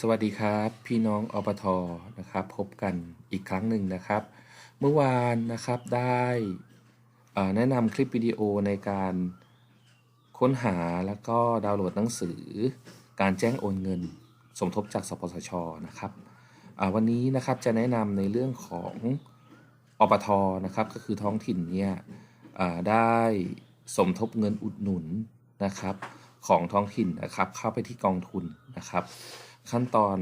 สวัสดีครับพี่น้องอปทนะครับพบกันอีกครั้งหนึ่งนะครับ เมื่อวานนะครับได้แนะนำคลิปวิดีโอในการค้นหาแล้วก็ดาวน์โหลดหนังสือ การแจ้งโอนเงิน สมทบจากสปสชนะครับวันนี้นะครับจะแนะนำในเรื่องของอปทนะครับก็คือท้องถิ่นเนี่ยได้สมทบเงินอุดหนุนนะครับของท้องถิ่นนะครับเข้าไปที่กองทุน นะครับ ขั้นตอน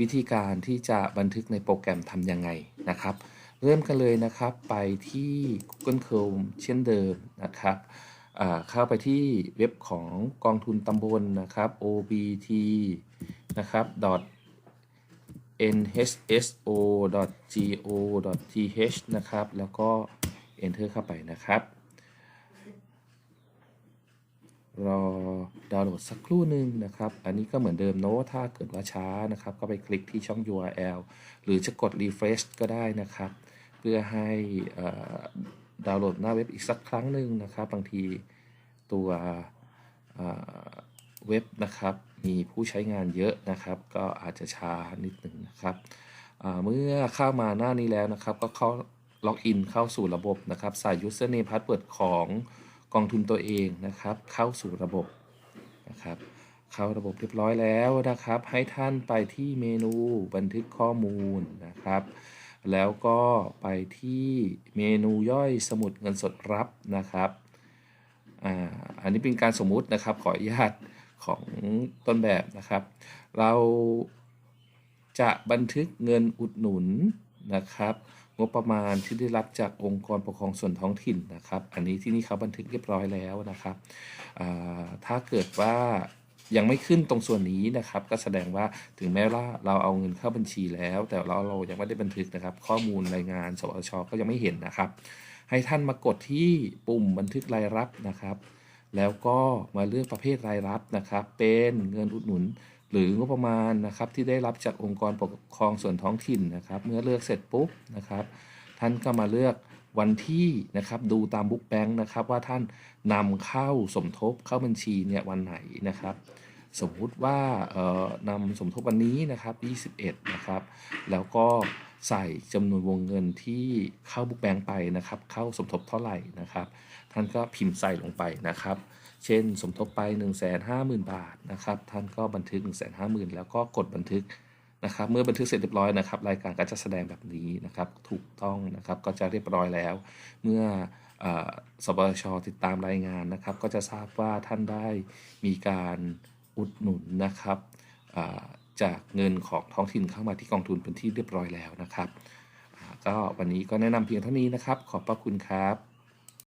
วิธีการที่จะบันทึกในโปรแกรมทำยังไงนะครับ เริ่มกันเลยนะครับไปที่ Google Chrome เช่นเดิมนะครับเข้าไปที่เว็บของกองทุนตำบลนะครับ obt นะครับ nhso.go.th นะครับ แล้วก็ enter เข้าไปนะครับ รอดาวน์โหลดสักครู่หนึ่งนะครับ อันนี้ก็เหมือนเดิมโน้ถ้าเกิดว่าช้านะครับ ก็ไปคลิกที่ช่อง URL หรือจะกด refresh ก็ได้นะครับ เพื่อให้ดาวน์โหลดหน้าเว็บอีกสักครั้งหนึ่งนะครับ บางทีตัวเว็บนะครับ มีผู้ใช้งานเยอะนะครับ ก็อาจจะช้านิดหนึ่งนะครับเมื่อเข้ามาหน้านี้แล้วนะครับ ก็เข้าล็อกอินเข้าสู่ระบบนะครับ ใส่ username password ของ องทุนตัวเองนะครับ เข้าสู่ระบบนะครับ เข้าระบบเรียบร้อยแล้วนะครับ ให้ท่านไปที่เมนูบันทึกข้อมูลนะครับ แล้วก็ไปที่เมนูย่อยสมุดเงินสดรับนะครับอ่าอันนี้เป็นการสมมุตินะครับขออนุญาตของต้นแบบนะครับ เราจะบันทึกเงินอุดหนุนนะครับ งบประมาณที่ได้รับจากองค์กรปกครองส่วนท้องถิ่นนะครับ อันนี้ที่นี่เขาบันทึกเรียบร้อยแล้วนะครับถ้าเกิดว่ายังไม่ขึ้นตรงส่วนนี้นะครับ ก็แสดงว่าถึงแม้ว่าเราเอาเงินเข้าบัญชีแล้ว แต่เราเรายังไม่ได้บันทึกนะครับ ข้อมูลรายงานสวชก็ยังไม่เห็นนะครับ ให้ท่านมากดที่ปุ่มบันทึกรายรับนะครับ แล้วก็มาเลือกประเภทรายรับนะครับ เป็นเงินอุดหนุน หรืองบประมาณนะครับที่ได้รับจากองค์กรปกครองส่วนท้องถิ่นนะครับ เมื่อเลือกเสร็จปุ๊บนะครับ ท่านก็มาเลือกวันที่นะครับดูตามบุ๊กแบงค์นะครับ ว่าท่านนำเข้าสมทบเข้าบัญชีเนี่ยวันไหนนะครับ สมมุติว่าเอ่อนำสมทบวันนี้นะครับ 21 นะครับ แล้วก็ ใส่จำนวนวงเงินที่เข้าบุ๊กแบงค์ไปนะครับ เข้าสมทบเท่าไหร่นะครับ ท่านก็พิมพ์ใส่ลงไปนะครับ เช่นสมทบไป 1 5 0 0 0 0 บาทนะครับ ท่านก็บันทึก 1 5 0 0 0 0 แล้วก็กดบันทึกนะครับ เมื่อบันทึกเสร็จเรียบร้อยนะครับ รายการก็จะแสดงแบบนี้นะครับ ถูกต้องนะครับ ก็จะเรียบร้อยแล้ว เมื่ออสปชติดตามรายงานนะครับ ก็จะทราบว่าท่านได้มีการอุดหนุนนะครับ จากเงินของท้องถิ่นเข้ามาที่กองทุนเป็นที่เรียบร้อยแล้วนะครับ ก็วันนี้ก็แนะนำเพียงเท่านี้นะครับ ขอบพระคุณครับ